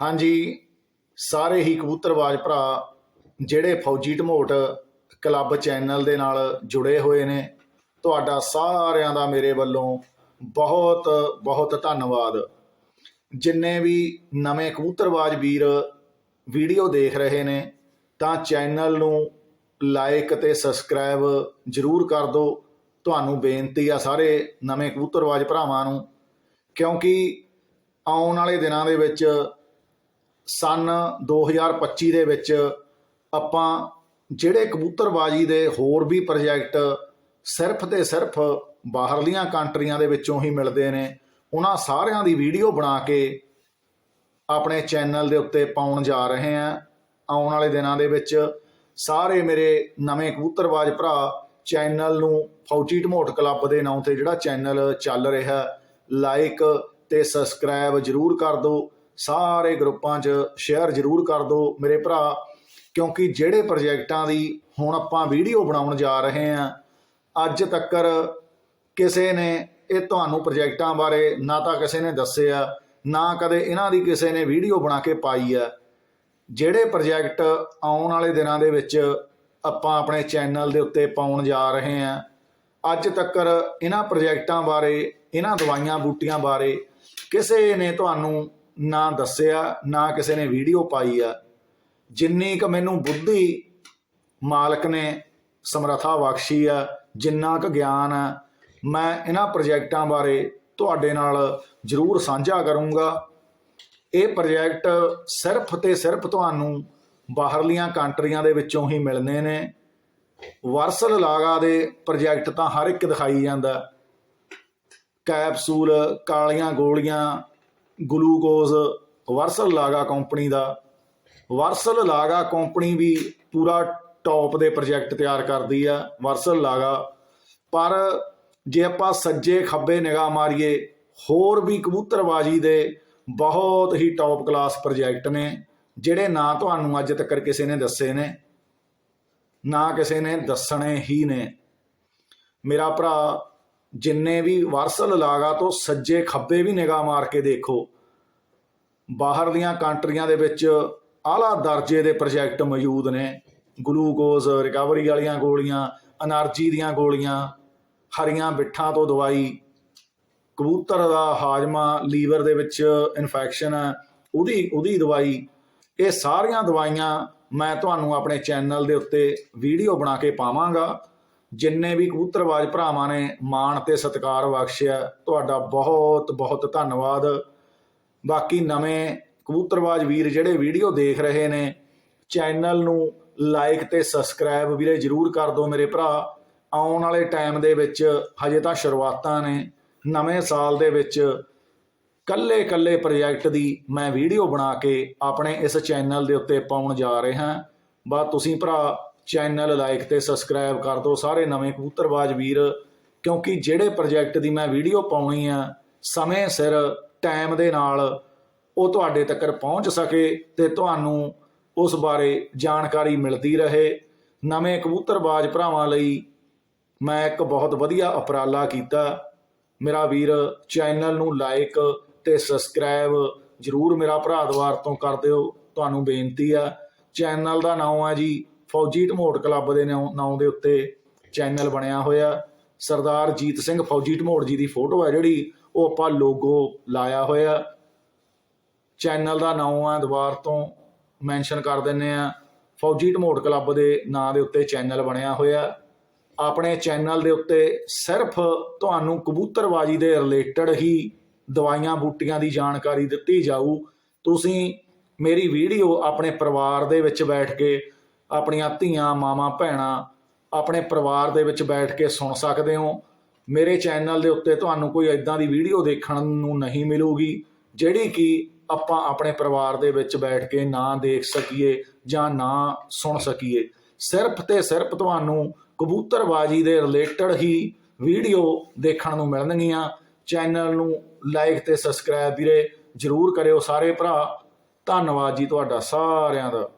ਹਾਂਜੀ, ਸਾਰੇ ਹੀ ਕਬੂਤਰਬਾਜ਼ ਭਰਾ ਜਿਹੜੇ ਫੌਜੀ ਢਮੋਟ ਕਲੱਬ ਚੈਨਲ ਦੇ ਨਾਲ ਜੁੜੇ ਹੋਏ ਨੇ, ਤੁਹਾਡਾ ਸਾਰਿਆਂ ਦਾ ਮੇਰੇ ਵੱਲੋਂ ਬਹੁਤ ਬਹੁਤ ਧੰਨਵਾਦ। ਜਿੰਨੇ ਵੀ ਨਵੇਂ ਕਬੂਤਰਬਾਜ਼ ਵੀਰ ਵੀਡੀਓ ਦੇਖ ਰਹੇ ਨੇ, ਤਾਂ ਚੈਨਲ ਨੂੰ ਲਾਈਕ ਤੇ ਸਬਸਕ੍ਰਾਈਬ ਜਰੂਰ ਕਰ ਦਿਓ। ਤੁਹਾਨੂੰ ਬੇਨਤੀ ਆ ਸਾਰੇ ਨਵੇਂ ਕਬੂਤਰਬਾਜ਼ ਭਰਾਵਾਂ ਨੂੰ, ਕਿਉਂਕਿ ਆਉਣ ਵਾਲੇ ਦਿਨਾਂ ਦੇ ਵਿੱਚ ਸਨ 2025 ਦੇ ਵਿੱਚ ਆਪਾਂ ਜਿਹੜੇ ਕਬੂਤਰਬਾਜੀ ਦੇ ਹੋਰ ਵੀ ਪ੍ਰੋਜੈਕਟ ਸਿਰਫ ਤੇ ਸਿਰਫ ਬਾਹਰਲੀਆਂ ਕੰਟਰੀਆਂ ਦੇ ਵਿੱਚੋਂ ਹੀ ਮਿਲਦੇ ਨੇ, ਉਹਨਾਂ ਸਾਰਿਆਂ ਦੀ ਵੀਡੀਓ ਬਣਾ ਕੇ ਆਪਣੇ ਚੈਨਲ ਦੇ ਉੱਤੇ ਪਾਉਣ ਜਾ ਰਹੇ ਹਾਂ। ਆਉਣ ਵਾਲੇ ਦਿਨਾਂ ਦੇ ਵਿੱਚ ਸਾਰੇ ਮੇਰੇ ਨਵੇਂ ਕਬੂਤਰਬਾਜ਼ ਭਰਾ ਚੈਨਲ ਨੂੰ ਫੌਜੀ ਢਮੋਟ ਕਲੱਬ ਦੇ ਨਾਂ ਤੇ ਜਿਹੜਾ ਚੈਨਲ ਚੱਲ ਰਿਹਾ ਲਾਈਕ ਤੇ ਸਬਸਕ੍ਰਾਈਬ ਜਰੂਰ ਕਰ ਦਿਓ। ਸਾਰੇ ਗਰੁੱਪਾਂ 'ਚ ਸ਼ੇਅਰ ਜਰੂਰ ਕਰ ਦਿਓ ਮੇਰੇ ਭਰਾ, ਕਿਉਂਕਿ ਜਿਹੜੇ ਪ੍ਰੋਜੈਕਟਾਂ ਦੀ ਹੁਣ ਆਪਾਂ ਵੀਡੀਓ ਬਣਾਉਣ ਜਾ ਰਹੇ ਹਾਂ, ਅੱਜ ਤੱਕਰ ਕਿਸੇ ਨੇ ਇਹ ਤੁਹਾਨੂੰ ਪ੍ਰੋਜੈਕਟਾਂ ਬਾਰੇ ਨਾ ਤਾਂ ਕਿਸੇ ਨੇ ਦੱਸਿਆ, ਨਾ ਕਦੇ ਇਹਨਾਂ ਦੀ ਕਿਸੇ ਨੇ ਵੀਡੀਓ ਬਣਾ ਕੇ ਪਾਈ ਆ ਜਿਹੜੇ ਪ੍ਰੋਜੈਕਟ ਆਉਣ ਵਾਲੇ ਦਿਨਾਂ ਦੇ ਵਿੱਚ ਆਪਾਂ ਆਪਣੇ ਚੈਨਲ ਦੇ ਉੱਤੇ ਪਾਉਣ ਜਾ ਰਹੇ ਹਾਂ, ਅੱਜ ਤੱਕਰ ਇਹਨਾਂ ਪ੍ਰੋਜੈਕਟਾਂ ਬਾਰੇ, ਇਹਨਾਂ ਦਵਾਈਆਂ ਬੂਟੀਆਂ ਬਾਰੇ ਕਿਸੇ ਨੇ ਤੁਹਾਨੂੰ ਨਾ ਦੱਸਿਆ, ਨਾ ਕਿਸੇ ਨੇ ਵੀਡੀਓ ਪਾਈ ਆ। ਜਿੰਨੀ ਕ ਮੈਨੂੰ ਬੁੱਧੀ ਮਾਲਕ ਨੇ ਸਮਰੱਥਾ ਬਖਸ਼ੀ ਆ, ਜਿੰਨਾ ਕ ਗਿਆਨ ਆ, ਮੈਂ ਇਹਨਾਂ ਪ੍ਰੋਜੈਕਟਾਂ ਬਾਰੇ ਤੁਹਾਡੇ ਨਾਲ ਜ਼ਰੂਰ ਸਾਂਝਾ ਕਰੂੰਗਾ। ਇਹ ਪ੍ਰੋਜੈਕਟ ਸਿਰਫ ਤੇ ਸਿਰਫ ਤੁਹਾਨੂੰ ਬਾਹਰਲੀਆਂ ਕੰਟਰੀਆਂ ਦੇ ਵਿੱਚੋਂ ਹੀ ਮਿਲਨੇ ਨੇ। ਵਰਸਲ ਲਾਗਾ ਦੇ ਪ੍ਰੋਜੈਕਟ ਤਾਂ ਹਰ ਇੱਕ ਦਿਖਾਈ ਜਾਂਦਾ। ਕੈਪਸੂਲ, ਕਾਲੀਆਂ ਗੋਲੀਆਂ ਗਲੂਕੋਜ਼, ਵਰਸਲ ਲਾਗਾ ਕੰਪਨੀ ਦਾ। ਵਰਸਲ ਲਾਗਾ ਕੰਪਨੀ ਵੀ ਪੂਰਾ ਟੌਪ ਦੇ ਪ੍ਰੋਜੈਕਟ ਤਿਆਰ ਕਰਦੀ ਆ, ਵਰਸਲ ਲਾਗਾ। ਪਰ ਜੇ ਆਪਾਂ ਸੱਜੇ ਖੱਬੇ ਨਿਗਾਹ ਮਾਰੀਏ, ਹੋਰ ਵੀ ਕਬੂਤਰਬਾਜੀ ਦੇ ਬਹੁਤ ਹੀ ਟੌਪ ਕਲਾਸ ਪ੍ਰੋਜੈਕਟ ਨੇ, ਜਿਹੜੇ ਨਾ ਤੁਹਾਨੂੰ ਅੱਜ ਤੱਕ ਕਿਸੇ ਨੇ ਦੱਸੇ ਨੇ, ਨਾ ਕਿਸੇ ਨੇ ਦੱਸਣੇ ਹੀ ਨੇ। ਮੇਰਾ ਭਰਾ ਜਿੰਨੇ ਵੀ ਵਾਰਸਲ ਲਾਗਾ ਤੋਂ ਸੱਜੇ ਖੱਬੇ ਵੀ ਨਿਗਾਹ ਮਾਰ ਕੇ ਦੇਖੋ। ਬਾਹਰ ਦੀਆਂ ਕੰਟਰੀਆਂ ਦੇ ਵਿੱਚ ਆਲਾ ਦਰਜੇ ਦੇ ਪ੍ਰੋਜੈਕਟ ਮੌਜੂਦ ਨੇ। ਗਲੂਕੋਜ਼ ਰਿਕਵਰੀ ਵਾਲੀਆਂ ਗੋਲੀਆਂ ਅਨਰਜੀ ਦੀਆਂ ਗੋਲੀਆਂ, ਹਰੀਆਂ ਬਿੱਠਾਂ ਤੋਂ ਦਵਾਈ, ਕਬੂਤਰ ਦਾ ਹਾਜ਼ਮਾ, ਲੀਵਰ ਦੇ ਵਿੱਚ ਇਨਫੈਕਸ਼ਨ ਹੈ ਉਹਦੀ ਉਹਦੀ ਦਵਾਈ। ਇਹ ਸਾਰੀਆਂ ਦਵਾਈਆਂ ਮੈਂ ਤੁਹਾਨੂੰ ਆਪਣੇ ਚੈਨਲ ਦੇ ਉੱਤੇ ਵੀਡੀਓ ਬਣਾ ਕੇ ਪਾਵਾਂਗਾ। ਜਿੰਨੇ ਵੀ ਕਬੂਤਰਬਾਜ਼ ਭਰਾਵਾਂ ਨੇ ਮਾਣ ਤੇ ਸਤਿਕਾਰ ਬਖਸ਼ਿਆ, ਤੁਹਾਡਾ ਬਹੁਤ ਬਹੁਤ ਧੰਨਵਾਦ। ਬਾਕੀ ਨਵੇਂ ਕਬੂਤਰਬਾਜ਼ ਵੀਰ ਜਿਹੜੇ ਵੀਡੀਓ ਦੇਖ ਰਹੇ ਨੇ, ਚੈਨਲ ਨੂੰ ਲਾਈਕ ਤੇ ਸਬਸਕ੍ਰਾਈਬ ਵੀਰੇ ਜਰੂਰ ਕਰ ਦਿਓ ਮੇਰੇ ਭਰਾ। ਆਉਣ ਵਾਲੇ ਟਾਈਮ ਦੇ ਵਿੱਚ ਹਜੇ ਤਾਂ ਸ਼ੁਰੂਆਤਾਂ ਨੇ। ਨਵੇਂ ਸਾਲ ਦੇ ਵਿੱਚ ਕੱਲੇ ਕੱਲੇ ਪ੍ਰੋਜੈਕਟ ਦੀ ਮੈਂ ਵੀਡੀਓ ਬਣਾ ਕੇ ਆਪਣੇ ਇਸ ਚੈਨਲ ਦੇ ਉੱਤੇ ਪਾਉਣ ਜਾ ਰਿਹਾ। ਬਾ ਤੁਸੀਂ ਭਰਾ ਚੈਨਲ ਲਾਈਕ ਤੇ ਸਬਸਕ੍ਰਾਈਬ ਕਰ ਦਿਓ ਸਾਰੇ ਨਵੇਂ ਕਬੂਤਰਬਾਜ਼ ਵੀਰ, ਕਿਉਂਕਿ ਜਿਹੜੇ ਪ੍ਰੋਜੈਕਟ ਦੀ ਮੈਂ ਵੀਡੀਓ ਪਾਉਣੀ ਆ, ਸਮੇਂ ਸਿਰ ਟਾਈਮ ਦੇ ਨਾਲ ਉਹ ਤੁਹਾਡੇ ਤੱਕ ਪਹੁੰਚ ਸਕੇ ਤੇ ਤੁਹਾਨੂੰ ਉਸ ਬਾਰੇ ਜਾਣਕਾਰੀ ਮਿਲਦੀ ਰਹੇ। ਨਵੇਂ ਕਬੂਤਰਬਾਜ਼ ਭਰਾਵਾਂ ਲਈ ਮੈਂ ਇੱਕ ਬਹੁਤ ਵਧੀਆ ਉਪਰਾਲਾ ਕੀਤਾ। ਮੇਰਾ ਵੀਰ ਚੈਨਲ ਨੂੰ ਲਾਈਕ ਤੇ ਸਬਸਕ੍ਰਾਈਬ ਜਰੂਰ ਮੇਰਾ ਭਰਾ ਦਵਾਰ ਤੋਂ ਕਰ ਦਿਓ, ਤੁਹਾਨੂੰ ਬੇਨਤੀ ਆ। ਚੈਨਲ ਦਾ ਨਾਮ ਆ ਜੀ ਫੌਜੀ ਢਮੋਟ ਕਲੱਬ ਦੇ ਨਾਮ ਦੇ ਉੱਤੇ ਚੈਨਲ ਬਣਿਆ ਹੋਇਆ। ਸਰਦਾਰ ਜੀਤ ਸਿੰਘ ਫੌਜੀ ਢਮੋਟ ਜੀ ਦੀ ਫੋਟੋ ਹੈ ਜਿਹੜੀ, ਉਹ ਆਪਾਂ ਲੋਗੋ ਲਾਇਆ ਹੋਇਆ। ਚੈਨਲ ਦਾ ਨਾਮ ਆ ਦੁਬਾਰ ਤੋਂ ਮੈਂਸ਼ਨ ਕਰ ਦਿੰਨੇ ਆ ਫੌਜੀ ਢਮੋਟ ਕਲੱਬ ਦੇ ਨਾਂ ਦੇ ਉੱਤੇ ਚੈਨਲ ਬਣਿਆ ਹੋਇਆ। ਆਪਣੇ ਚੈਨਲ ਦੇ ਉੱਤੇ ਸਿਰਫ ਤੁਹਾਨੂੰ ਕਬੂਤਰਬਾਜੀ ਦੇ ਰਿਲੇਟਡ ਹੀ ਦਵਾਈਆਂ ਬੂਟੀਆਂ ਦੀ ਜਾਣਕਾਰੀ ਦਿੱਤੀ ਜਾਊ। ਤੁਸੀਂ ਮੇਰੀ ਵੀਡੀਓ ਆਪਣੇ ਪਰਿਵਾਰ ਦੇ ਵਿੱਚ ਬੈਠ ਕੇ ਆਪਣੀਆਂ ਧੀਆਂ, ਮਾਵਾਂ, ਭੈਣਾਂ ਆਪਣੇ ਪਰਿਵਾਰ ਦੇ ਵਿੱਚ ਬੈਠ ਕੇ ਸੁਣ ਸਕਦੇ ਹੋ। ਮੇਰੇ ਚੈਨਲ ਦੇ ਉੱਤੇ ਤੁਹਾਨੂੰ ਕੋਈ ਐਦਾਂ ਦੀ ਵੀਡੀਓ ਦੇਖਣ ਨੂੰ ਨਹੀਂ ਮਿਲੂਗੀ, ਜਿਹੜੀ ਕਿ ਆਪਾਂ ਆਪਣੇ ਪਰਿਵਾਰ ਦੇ ਵਿੱਚ ਬੈਠ ਕੇ ਨਾ ਦੇਖ ਸਕੀਏ ਜਾਂ ਨਾ ਸੁਣ ਸਕੀਏ। ਸਿਰਫ ਤੇ ਸਿਰਫ ਤੁਹਾਨੂੰ ਕਬੂਤਰਬਾਜੀ ਦੇ ਰਿਲੇਟਡ ਹੀ ਵੀਡੀਓ ਦੇਖਣ ਨੂੰ ਮਿਲਣਗੀਆਂ। ਚੈਨਲ ਨੂੰ ਲਾਈਕ ਤੇ ਸਬਸਕ੍ਰਾਈਬ ਵੀਰੇ ਜਰੂਰ ਕਰਿਓ ਸਾਰੇ ਭਰਾ। ਧੰਨਵਾਦ ਜੀ ਤੁਹਾਡਾ ਸਾਰਿਆਂ ਦਾ।